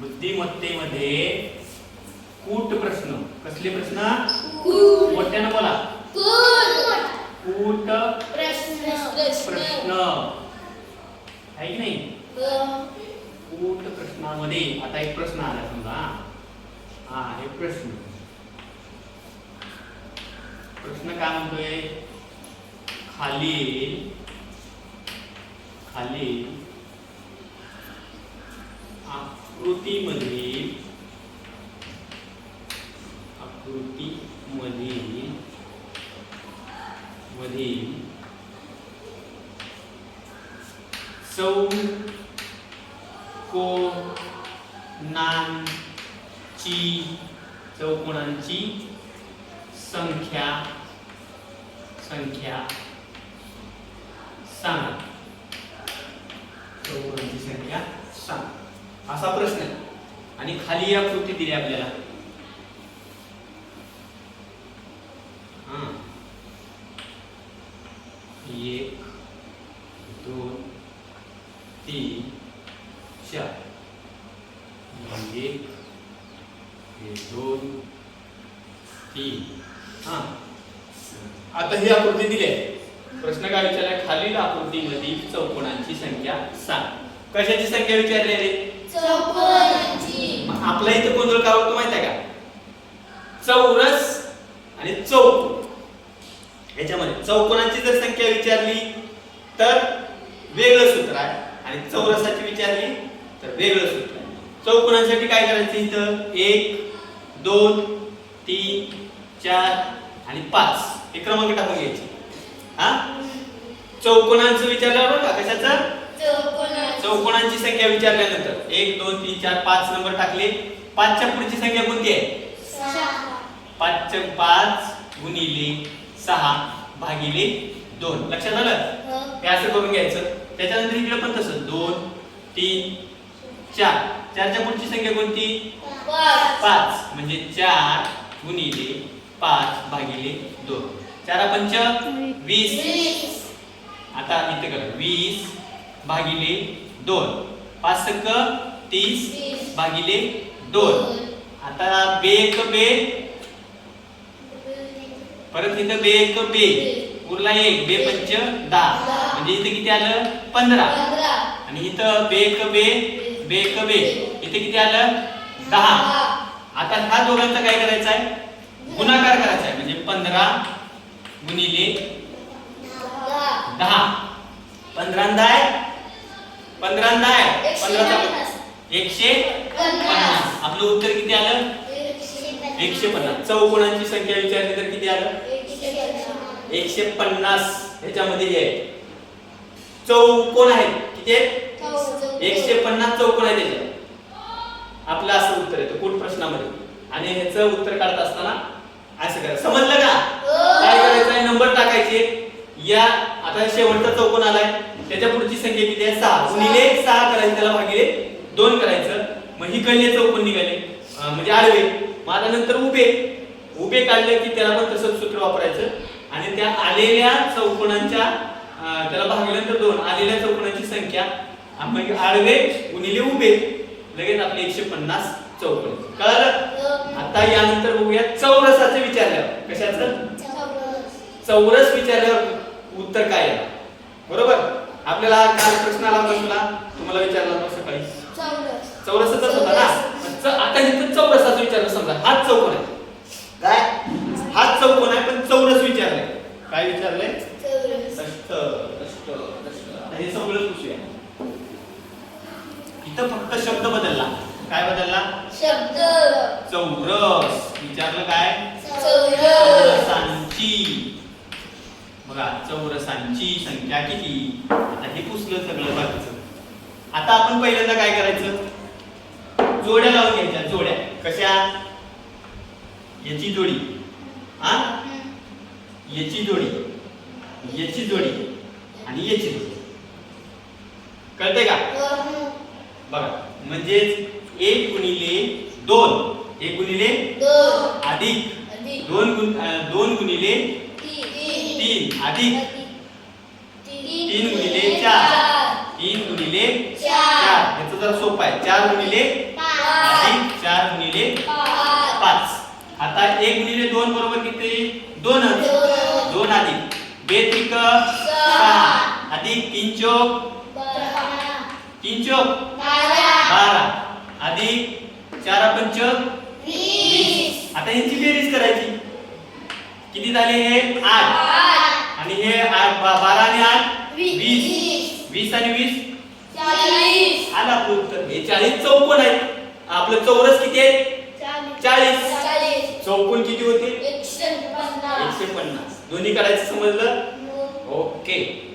बुद्धिमत्तेमध्ये कूट प्रश्न. कसले प्रश्न? कूट. मोठ्यानं बोला. कूट. कूट प्रश्न. प्रश्न. आहे की नाही? अ, कूट प्रश्नामध्ये आता एक प्रश्न आला समजा. हा हे प्रश्न. प्रश्न काय म्हणतोय? खाली खाली आकृतीमधील आकृतीमधील मधील चौ चौकोनांची चौकोनांची संख्या संख्या सांगा चौकोनांची संख्या सांग असा प्रश्न आहे. आणि खाली या कृती दिली आपल्याला. एक दोन तीन चार. म्हणजे एक दोन तीन. हा. आता ही आकृती दिली आहे. प्रश्न काय विचारलाय? खालील आकृतीमधील चौकोनांची संख्या सात. कशाची संख्या विचारली रे आपल्या इथं गोंधळ काय होतो माहिती आहे का? चौरस आणि चौकोन याच्यामध्ये चौकोनाची जर संख्या विचारली तर वेगळं सूत्र आहे. आणि चौरसाची विचारली तर वेगळं सूत्र आहे. चौकोनासाठी काय करायचं इथं? एक दोन तीन चार आणि पाच. हे क्रमांक टाकून घ्यायचे. हा? चौकोनांचं विचारलं बरं का कशाचं? चौकोनाची संख्या विचारल्यानंतर एक दोन तीन चार पाच नंबर टाकले. पाचच्या पुढची संख्या कोणती आहे? पाच पाच गुणिले सहा भागिले दोन. लक्षात आलं? अ, हे असं करून घ्यायचं. त्याच्यानंतर इकडे पण तसं. दोन तीन चार. चारच्या पुढची संख्या कोणती? पाच. म्हणजे चार गुणिले पाच भागिले दोन. चार पंच? वीस. आता इथे करा. वीस भागिले दोन. पाच सक तीस भागिले दोन. आता बे एक बे. परत इथं बे एक बे. उरला एक बे पंच दहा. म्हणजे इथं किती आलं? पंधरा. आणि इथं बे एक बे बे एक बे. इथं किती आलं? दहा. आता ह्या दोघांचा काय करायचा आहे? गुणाकार करायचा आहे. म्हणजे पंधरा गुणिले दहा. दहा. पंधरांदा आहे. पंधरांदा आहे एकशे पंधराचा पन्नास. एकशे पन्नास. पन्नास आपलं उत्तर किती आलं? एकशे पन्नास. चौकोनांची संख्या विचारली तर किती आलं? एकशे पन्नास. ह्याच्यामध्ये हे आहे. चौकोन आहेत. किती आहेत? एकशे पन्नास चौकोन आहे त्याच्यात. आपलं असं उत्तर येतं कूट प्रश्नामध्ये? आणि ह्याचं उत्तर काढत असताना असं करा. समजलं का? हो. काय करायचं? आहे नंबर टाकायचे. या आता शेवटचा चौकोन आलाय. त्याच्या पुढची संख्या किती आहे? सहा. गुणिले सहा करायचं त्याला भागिले दोन करायचं. मग ही कळले चौकोन निघाले. म्हणजे आडवे. मग आता नंतर उभे. उभे काढले की त्याला पण तसंच सूत्र वापरायचं. आणि त्या आलेल्या चौकोनांच्या त्याला भागल्यानंतर दोन. आलेल्या चौकोनांची संख्या. आपण आडवे गुणिले उभे. लगेच आपले एकशे पन्नास चौकोन. कळलं आता यानंतर बघूया चौरसाचं विचारल्यावर. कशाचं? चौरस. चौरस विचारल्यावर. उत्तर काय आहे? बरोबर? आपल्याला काल प्रश्न आला होता तुला? तुम्हाला विचारला होता सकाळी. चौरस. चौरसाचाच होता ना? आता इथं चौरसाचं विचारलं समजा. हाच चौकोन आहे. काय? हाच चौकोन आहे पण चौरस विचारलंय. काय विचारलंय? हे सगळं पुसूया. इथं फक्त शब्द बदलला. काय बदलला? शब्द. चौरस. विचारलं काय? चौरस. चौरसांची. बघा चौरसांची संख्या किती? आता हे पुसलं सगळं बाकीचं. आता आपण पहिल्यांदा काय करायचं? जोड्या लावून घ्यायच्या जोड्या. कशा? याची जोडी. हा? याची जोडी. याची जोडी. आणि याची जोडी. कळतंय का? बघा म्हणजेच एक गुणिले दोन. एक गुणिले अधिक. दोन गुण दोन गुणिले तीन. अधिक तीन गुणिले चार. तीन गुणिले चार. याचं जरा सोपं आहे. चार गुणिले अधिक चार गुणिले पाच. आता एक गुणिले दोन बरोबर किती? दोनच. दोन. दोन अधिक बेत्रिक सहा. अधिक तीन चौक. तीन चौक. बारा. अधिक चार पंच आता यांची बेरीज करायची. किती झाले हे? आठ. आणि हे बारा आणि आठ? वीस. वीस. आणि वीस? आला उत्तर. हे चाळीस चौकोन आहेत. आपलं चौरस किती आहे चाळीस. चौकोन किती होते एकशे पन्नास. दोन्ही करायचं समजलं? ओके.